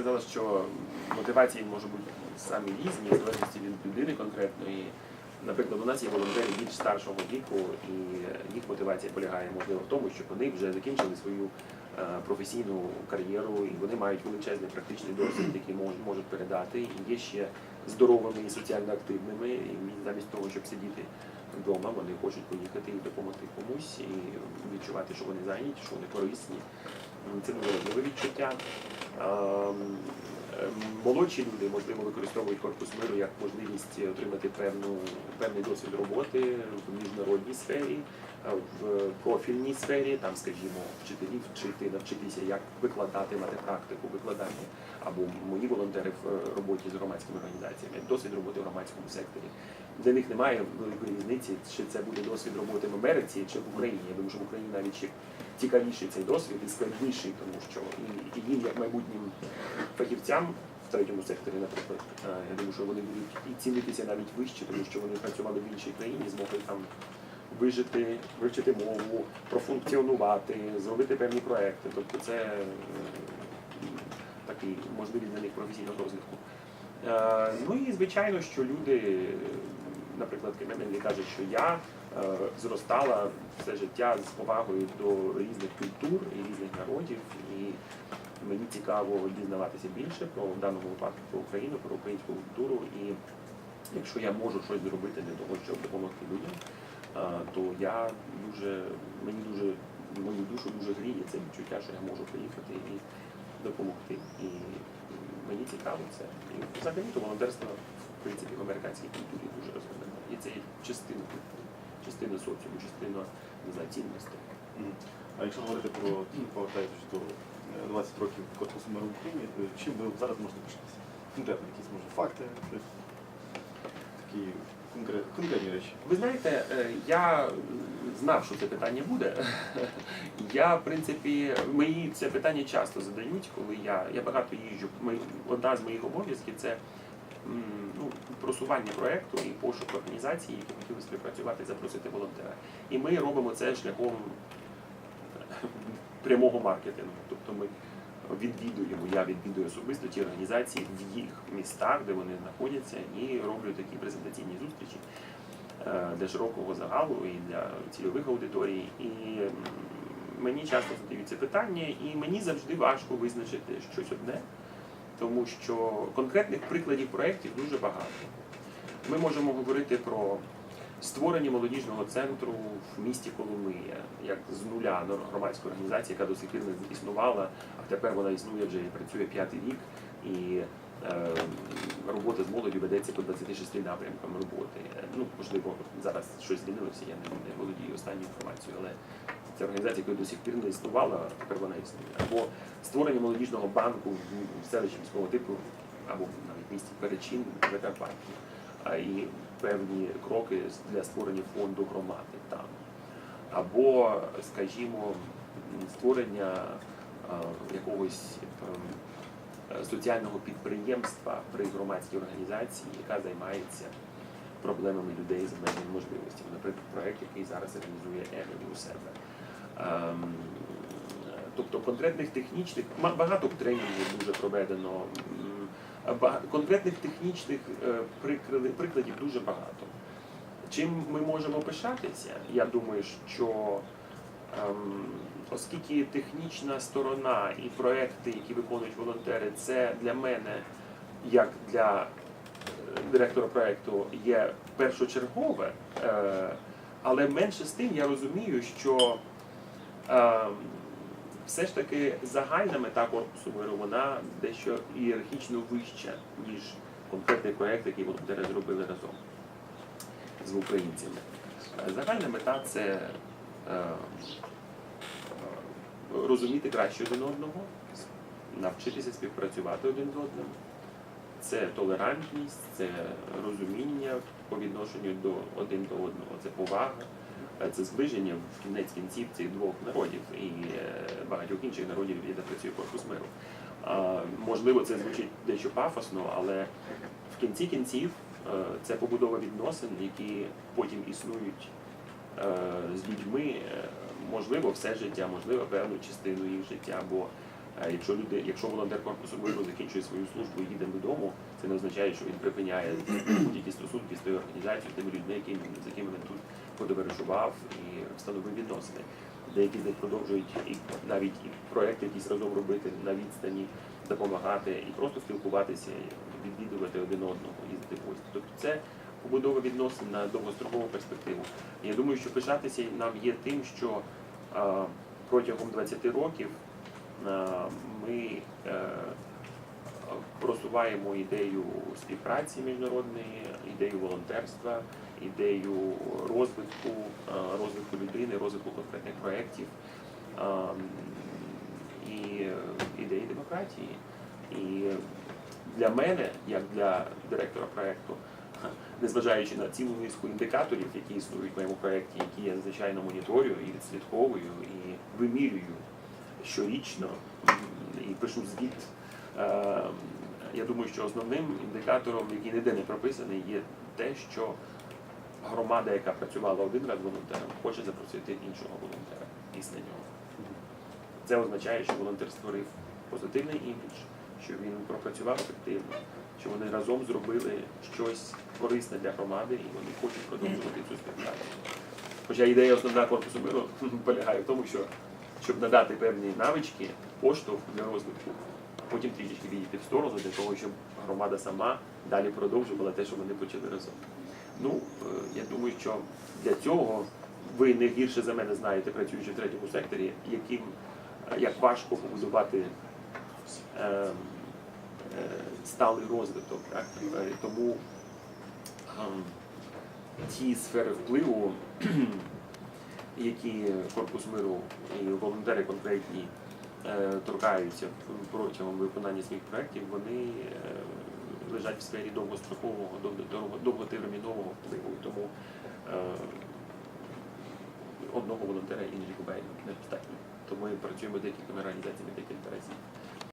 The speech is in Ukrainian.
сказала, що мотивації можуть бути самі різні, в залежності від людини конкретної. Наприклад, у нас є волонтери більш старшого віку, і їх мотивація полягає можливо в тому, що вони вже закінчили свою е, професійну кар'єру, і вони мають величезний практичний досвід, який мож- можуть передати. І є ще здоровими і соціально активними. І замість того, щоб сидіти вдома, вони хочуть поїхати і допомогти комусь, і відчувати, що вони зайняті, що вони корисні. Це дуже важливе відчуття. Um, Молодші люди, можливо, використовують корпус миру як можливість отримати певну, певний досвід роботи в міжнародній сфері, е, в профільній сфері, там, скажімо, вчителів вчити, навчитися, як викладати, мати практику викладання, або мої волонтери в е, роботі з громадськими організаціями, досвід роботи в громадському секторі. Для них немає великої різниці, чи це буде досвід роботи в Америці чи в Україні. Я думаю, що в Україні навіть ще цікавіший цей досвід і складніший, тому що і їм, як майбутнім фахівцям в третьому секторі, наприклад, е, я думаю, що вони будуть і цінитися навіть вище, тому що вони працювали в іншій країні, змогли там вижити, вивчити мову, профункціонувати, зробити певні проекти. Тобто це е, такий можливість для них професійного розвитку. Е, Ну і звичайно, що люди, наприклад, Кемемелі каже, що я зростала все життя з повагою до різних культур і різних народів, і мені цікаво дізнаватися більше про в даному випадку про Україну, про українську культуру. І якщо я можу щось зробити для того, щоб допомогти людям, е, то я дуже мені дуже мою душу дуже гріє це відчуття, що я можу приїхати і допомогти. І мені цікаво це. І взагалі то волонтерство в принципі в американській культурі дуже розвинено. І це є частина культури, частина соціуму, частина не знаю, цінностей. А якщо говорити про повертаючись до 20 років корпусу миру в Україні, чим ви зараз можете пишатися? Конкретно якісь може факти, щось такі конкрет, конкретні речі. Ви знаєте, е, я знав, що це питання буде. Я, в принципі, мені це питання часто задають, коли я, я багато їжджу. Одна з моїх обов'язків це ну, просування проєкту і пошук організацій, які хотіли співпрацювати, запросити волонтера. І ми робимо це шляхом е, прямого маркетингу. Тобто ми відвідуємо, я відвідую особисто ті організації в їх містах, де вони знаходяться, і роблю такі презентаційні зустрічі е, для широкого загалу і для цільових аудиторій. І мені часто задають це питання, і мені завжди важко визначити щось одне, тому що конкретних прикладів проєктів дуже багато. Ми можемо говорити про створення молодіжного центру в місті Коломия, як з нуля ну, громадська організація, яка до сих пір не існувала, а тепер вона існує вже і працює п'ятий рік. І е, робота з молоддю ведеться по 26 напрямкам роботи. Ну, можливо, зараз щось змінилося, я не, не володію останньою інформацією, але це організація, яка до сих пір не існувала, а тепер вона існує. Або створення молодіжного банку в- селищі міського типу, або навіть в місті Перечин в Закарпатті певні кроки для створення фонду громади там. Або, скажімо, створення е, якогось ем, соціального підприємства при громадській організації, яка займається проблемами людей з обмеженими можливостями. Наприклад, проект, який зараз реалізує Емілі у себе. Ем, Тобто конкретних технічних, багато тренінгів дуже проведено. Конкретних технічних е, прикладів дуже багато. Чим ми можемо пишатися? Я думаю, що ем, оскільки технічна сторона і проекти, які виконують волонтери, це для мене, як для е, директора проекту, є першочергове, е, але менше з тим я розумію, що ем, все ж таки загальна мета корпусу миру вона дещо ієрархічно вища, ніж конкретний проєкт, який волонтери зробили разом з українцями. Загальна мета це е, е, розуміти краще один одного, навчитися співпрацювати один з одним. Це толерантність, це розуміння по відношенню до один до одного, це повага, це зближення в кінець кінців цих двох народів і е, багатьох інших народів, де працює корпус миру. Можливо, це звучить дещо пафосно, але в кінці кінців е, це побудова відносин, які потім існують е, з людьми, е, можливо, все життя, можливо, певну частину їх життя, бо Е, Якщо люди, якщо волонтер корпусу миру закінчує свою службу і їде додому, це не означає, що він припиняє будь-які стосунки з тою організацією, тими людьми, які, з якими він тут подовершував і встановив відносини. Деякі з них продовжують і навіть і проекти якісь разом робити на відстані, допомагати і просто спілкуватися, відвідувати один одного, їздити в гості. Тобто це побудова відносин на довгострокову перспективу. Я думаю, що пишатися нам є тим, що а, протягом 20 років а, ми е, просуваємо ідею співпраці міжнародної, ідею волонтерства, ідею розвитку, е, розвитку людини, розвитку конкретних проєктів і е, ідеї демократії. І для мене, як для директора проєкту, незважаючи на цілу низку індикаторів, які існують в моєму проєкті, які я звичайно моніторю і відслідковую, і вимірюю щорічно і пишу звіт. Е, Я думаю, що основним індикатором, який ніде не прописаний, є те, що громада, яка працювала один раз волонтером, хоче запросити іншого волонтера після нього. Це означає, що волонтер створив позитивний імідж, що він пропрацював ефективно, що вони разом зробили щось корисне для громади і вони хочуть продовжувати цю співпрацю. Хоча ідея основна корпусу миру полягає в тому, що щоб надати певні навички, поштовх для розвитку, потім трішечки відійти в сторону для того, щоб громада сама далі продовжувала те, що вони почали разом. Ну, е, я думаю, що для цього ви не гірше за мене знаєте, працюючи в третьому секторі, яким е, як важко побудувати е, е, сталий розвиток. Так? Е, Тому ем, ті сфери впливу, які корпус миру і волонтери конкретні е, торкаються протягом виконання своїх проєктів, вони е, лежать в сфері довгострокового, довго- довго- довготермінового впливу. Тому е, одного волонтера і не недостатньо. Тому ми працюємо декількома організаціями декілька разів.